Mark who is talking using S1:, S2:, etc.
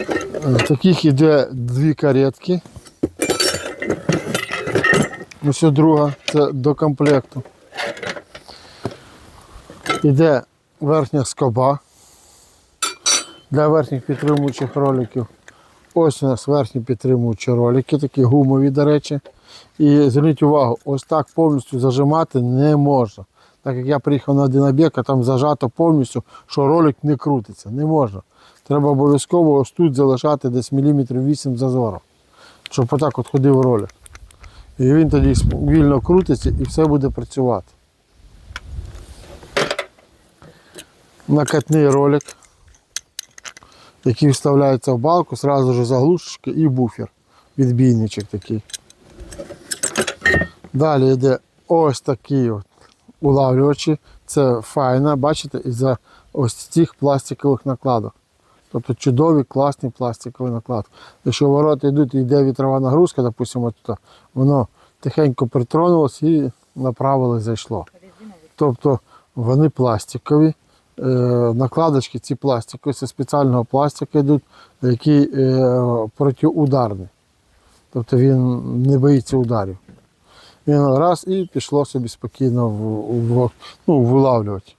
S1: Е, Таких іде дві каретки. Ось друга, це до комплекту. Іде верхня скоба для верхніх підтримуючих роликів. Ось у нас верхні підтримуючі ролики, такі гумові, до речі. І зверніть увагу, ось так повністю зажимати не можна. Так як я приїхав на один об'єкт, а там зажато повністю, що ролик не крутиться. Не можна. Треба обов'язково ось тут залишати десь міліметрів 8 зазору, щоб отак от ходив ролик. І він тоді вільно крутиться і все буде працювати. Накатний ролик, який вставляється в балку, одразу ж заглушечки і буфер. Відбійничок такий. Далі йде ось такі от улавлювачі. Це файна, бачите, із-за ось цих пластикових накладок. Тобто чудові, класні пластикові накладки. Якщо ворота йдуть і йде вітрова нагрузка, допустимо, тут, воно тихенько притронулось і направилось, зайшло. Тобто вони пластикові. Е, накладочки ці пластикові, це спеціального пластика йдуть, який е, протиударний. Тобто він не боїться ударів. Він раз і пішло собі спокійно в, в, ну, вилавлювати.